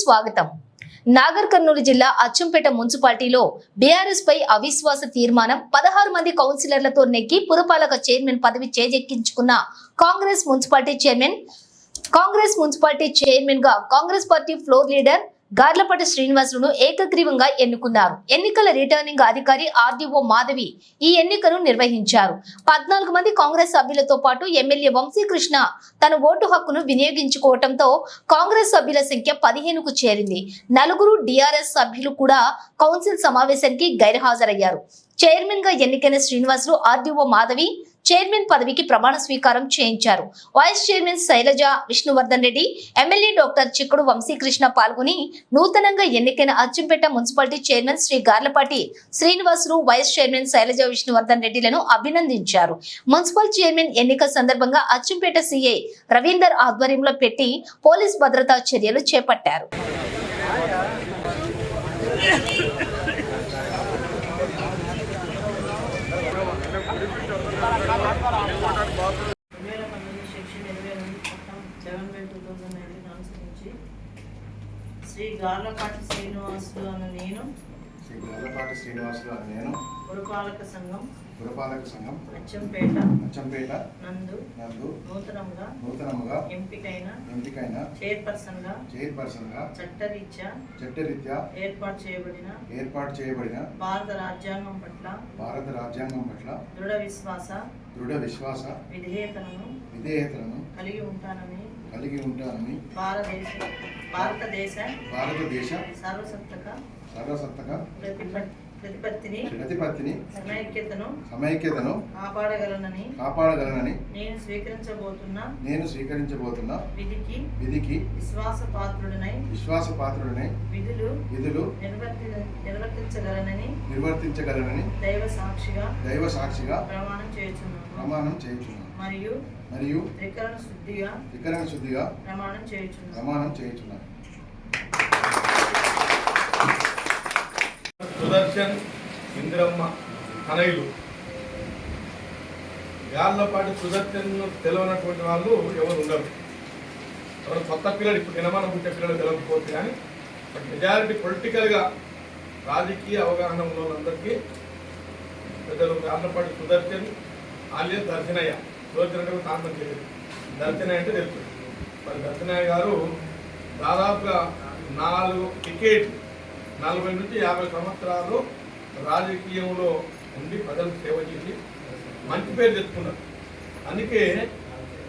స్వాగతం. నాగర్ కర్నూలు జిల్లా అచ్చంపేట మున్సిపాలిటీలో బీఆర్ఎస్ పై అవిశ్వాస తీర్మానం పదహారు మంది కౌన్సిలర్లతో నెగ్గి పురపాలక చైర్మన్ పదవి చేజెక్కించుకున్న Congress municipality chairman Congress municipality చైర్మన్గా Congress party floor leader Garlapati శ్రీనివాసులను ఏకగ్రీవంగా ఎన్నుకున్నారు. ఎన్నికల రిటర్నింగ్ అధికారి ఆర్డీఓ మాధవి ఈ ఎన్నికను నిర్వహించారు. పద్నాలుగు మంది కాంగ్రెస్ సభ్యులతో పాటు ఎమ్మెల్యే వంశీకృష్ణ తన ఓటు హక్కును వినియోగించుకోవడంతో కాంగ్రెస్ సభ్యుల సంఖ్య పదిహేనుకు చేరింది. నలుగురు డిఆర్ఎస్ సభ్యులు కూడా కౌన్సిల్ సమావేశానికి గైర్హాజరయ్యారు. చైర్మన్గా ఎన్నికైన శ్రీనివాసులు ఆర్డీఓ మాధవి చైర్మన్ పదవికి ప్రమాణ స్వీకారం చేయించారు. Vice chairman Shailaja Vishnuvardhan Reddy MLA doctor Chikkudu Vamshikrishna పాల్గొని నూతనంగా ఎన్నికైన Achampet municipality chairman Shri Garlapati Srinivasulu vice chairman Shailaja Vishnuvardhan రెడ్డిలను అభినందించారు. మున్సిపల్ చైర్మన్ ఎన్నిక సందర్భంగా అచ్చంపేట సీఐ రవీందర్ ఆధ్వర్యంలో పెట్టి పోలీస్ భద్రతా చర్యలు చేపట్టారు. వేల పంతొమ్మిది సెక్షన్ ఇరవై రెండు చట్టం seven by two thousand nineteen అనుసరించి శ్రీ గార్లపాటి శ్రీనివాసులు అన్న నేను. శ్రీ గొల్లపాటి శ్రీనివాసులు నేను. పురపాలక సంఘం. పురపాలక సంఘం అచ్చంపేట అచ్చంపేట నందు నందు నూతనంగా నూతనముగా ఎంపికైన ఎంపికైన చైర్పర్సన్గా చైర్పర్సన్గా చట్టరీత్యా చట్టరీత్యా ఏర్పాటు చేయబడిన ఏర్పాటు చేయబడిన భారత రాజ్యాంగం పట్ల భారత రాజ్యాంగం పట్ల దృఢ విశ్వాస దృఢ విశ్వాస విధేయతలను విధేయతలను కలిగి ఉంటానని కలిగి ఉంటానని భారతదేశ భారతదేశ భారతదేశ సర్వసత్తక సర్వసత్తక ప్రతిప- ప్రతిపత్తిని ప్రతిపత్తిని సమైక్యతను సమైక్యతను కాపాడగలనని కాపాడగలనని నేను స్వీకరించబోతున్న నేను స్వీకరించబోతున్న విధికి విధికి విశ్వాసపాత్రుడనై విశ్వాసపాత్రుడనై విధులు విధులు నిర్వర్తి నిర్వర్తించగలనని నిర్వర్తించగలనని దైవ సాక్షిగా దైవ సాక్షిగా ప్రమాణం చేయుచున్నాను. ప్రమాణం చేయుచున్నాను. మరియు మరియు త్రికరణ శుద్ధిగా వికరణ శుద్ధిగా ప్రమాణం చేయుచున్నాను. ప్రమాణం చేయుచున్నాను. సుదర్శన్ ఇందిరమ్మ తనయులు గాళ్ళపాటి సుదర్శన్ తెలియనటువంటి వాళ్ళు ఎవరు ఉండరు. ఎవరు కొత్త పిల్లలు ఇప్పుడు నినమానం పుట్టే పిల్లలు తెలియకపోతే కానీ బట్ మెజారిటీ పొలిటికల్గా రాజకీయ అవగాహన ఉన్న వాళ్ళందరికీ పెద్దలు గాళ్ళపాటి సుదర్శన్ ఆలయ దర్శనయ్య. సుదర్శన్ అంటే తాంతం తెలియదు. దర్శనయ్య అంటే తెలుసు. మరి దర్శనయ్య గారు దాదాపుగా నాలుగు టికెట్లు నలభై నుంచి యాభై సంవత్సరాలు రాజకీయంలో ఉండి ప్రజలకు సేవ చేసి మంచి పేరు తెచ్చుకున్నారు. అందుకే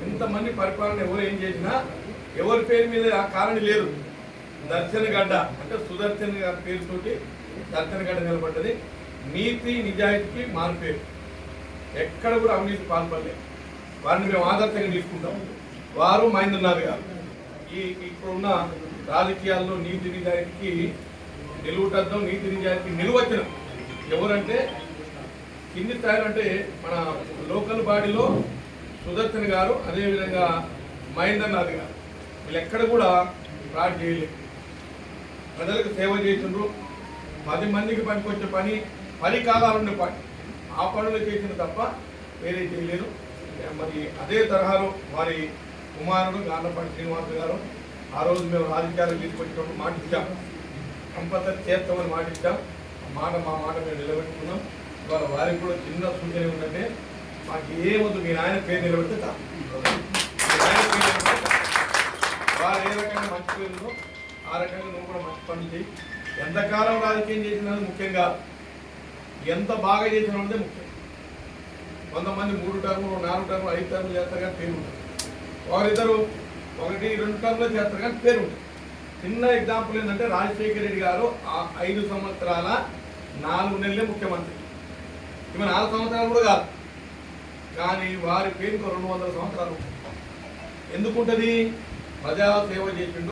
ఇంతమంది పరిపాలన ఎవరు ఏం చేసినా ఎవరి పేరు మీద కారణం లేదు దర్శనగడ్డ అంటే సుదర్శన్ గారి పేరుతోటి దర్శనగడ్డ నిలబడ్డది. నీతి నిజాయితీకి మారు పేరు ఎక్కడ కూడా అవినీతి పాల్పడలేదు వారిని మేము ఆదర్శంగా తీసుకుంటాం. వారు మహేంద్రనాథ్ గారు ఈ ఇప్పుడున్న రాజకీయాల్లో నీతి నిజాయితీకి నిలువుటద్దం నీతి నిజానికి నిలువచ్చిన ఎవరంటే కింది స్థాయిలో అంటే మన లోకల్ బాడీలో సుదర్శన్ గారు అదేవిధంగా మహేంద్రనాథ్ గారు. వీళ్ళు ఎక్కడ కూడా ఫ్రాడ్ చేయలేదు ప్రజలకు సేవ చేసిండ్రు. పది మందికి పనికొచ్చే పని పది కాలాలుండే పని. ఆ పనులు చేసిన తప్ప వేరే చేయలేరు. మరి అదే తరహాలో వారి కుమారుడు గార్లపాటి శ్రీనివాస్ గారు ఆ రోజు మేము రాజకీయాలు తీసుకొచ్చినప్పుడు మాట కంపల్సరీ చేస్తామని మాట ఇచ్చాం. ఆ మాట మా మాట మేము నిలబెట్టుకున్నాం. ఇవాళ వారికి కూడా చిన్న సూచన ఏంటంటే మాకు ఏమొద్దు మీ నాయన పేరు నిలబెడితే చాలు. వారు ఏ రకంగా మంచి పేరుందో ఆ రకంగా నువ్వు కూడా మంచి పనులు చేయి ఎంతకాలం రాజకీయం చేసినది ముఖ్యంగా ఎంత బాగా చేసినదే ముఖ్యం. కొంతమంది మూడు టర్ములు నాలుగు టర్ములు ఐదు టర్ములు చేస్తారు కానీ పేరు ఉంటుంది ఒకరిద్దరు ఒకటి రెండు టర్ములు చేస్తారు కానీ పేరు ఉంటుంది చిన్న ఎగ్జాంపుల్ ఏంటంటే రాజశేఖర రెడ్డి గారు ఆ ఐదు సంవత్సరాల నాలుగు నెలలే ముఖ్యమంత్రి. ఇవి నాలుగు సంవత్సరాలు కూడా కాదు. కానీ వారి పేరుకు రెండు వందల సంవత్సరాలు. ఎందుకుంటుంది? ప్రజా సేవ చేసిండు